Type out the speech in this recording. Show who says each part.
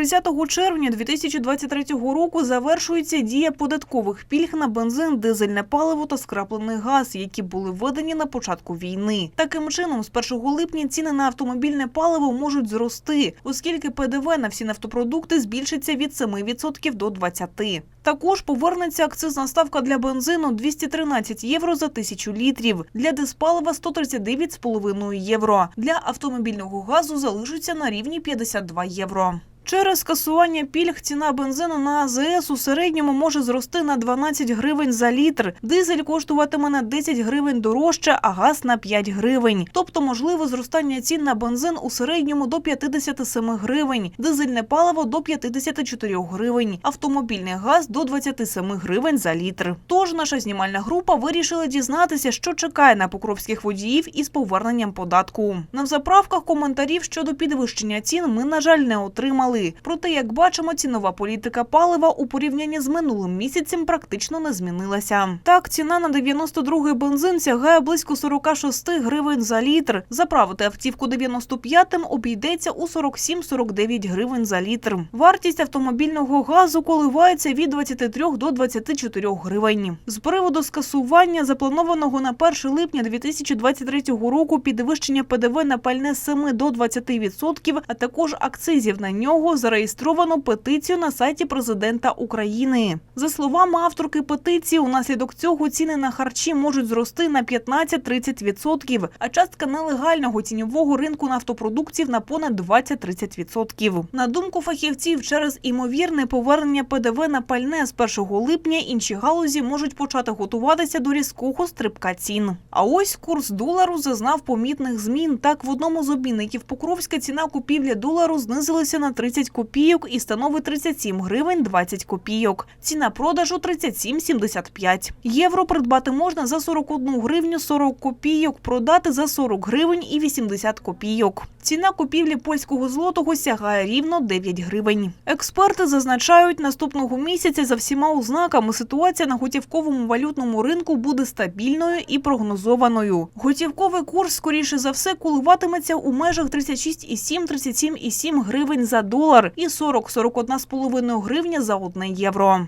Speaker 1: 30 червня 2023 року завершується дія податкових пільг на бензин, дизельне паливо та скраплений газ, які були введені на початку війни. Таким чином, з 1 липня ціни на автомобільне паливо можуть зрости, оскільки ПДВ на всі нафтопродукти збільшиться від 7% до 20%. Також повернеться акцизна ставка для бензину 213 євро за тисячу літрів, для диспалива 139,5 євро. Для автомобільного газу залишиться на рівні 52 євро. Через скасування пільг ціна бензину на АЗС у середньому може зрости на 12 гривень за літр. Дизель коштуватиме на 10 гривень дорожче, а газ на 5 гривень. Тобто можливе зростання цін на бензин у середньому до 57 гривень, дизельне паливо до 54 гривень, автомобільний газ до 27 гривень за літр. Тож наша знімальна група вирішила дізнатися, що чекає на покровських водіїв із поверненням податку. На заправках коментарів щодо підвищення цін ми, на жаль, не отримали. Проте, як бачимо, цінова політика палива у порівнянні з минулим місяцем практично не змінилася. Так, ціна на 92-й бензин сягає близько 46 гривень за літр. Заправити автівку 95-м обійдеться у 47-49 гривень за літр. Вартість автомобільного газу коливається від 23 до 24 гривень. З приводу скасування запланованого на 1 липня 2023 року підвищення ПДВ на пальне з 7 до 20%, а також акцизів на нього зареєстровано петицію на сайті президента України. За словами авторки петиції, унаслідок цього ціни на харчі можуть зрости на 15-30%, а частка нелегального тіньового ринку нафтопродуктів на понад 20-30%. На думку фахівців, через імовірне повернення ПДВ на пальне з 1 липня інші галузі можуть почати готуватися до різкого стрибка цін. А ось курс долару зазнав помітних змін. Так, в одному з обмінників Покровська ціна купівлі долару знизилася на 30 копійок і становить 37 гривень 20 копійок. Ціна продажу 37,75. Євро придбати можна за 41 гривню 40 копійок, продати за 40 гривень і 80 копійок. Ціна купівлі польського злотого сягає рівно 9 гривень. Експерти зазначають, наступного місяця за всіма ознаками ситуація на готівковому валютному ринку буде стабільною і прогнозованою. Готівковий курс, скоріше за все, коливатиметься у межах 36,7-37,7 гривень за долар і 40-41,5 гривня за 1 євро.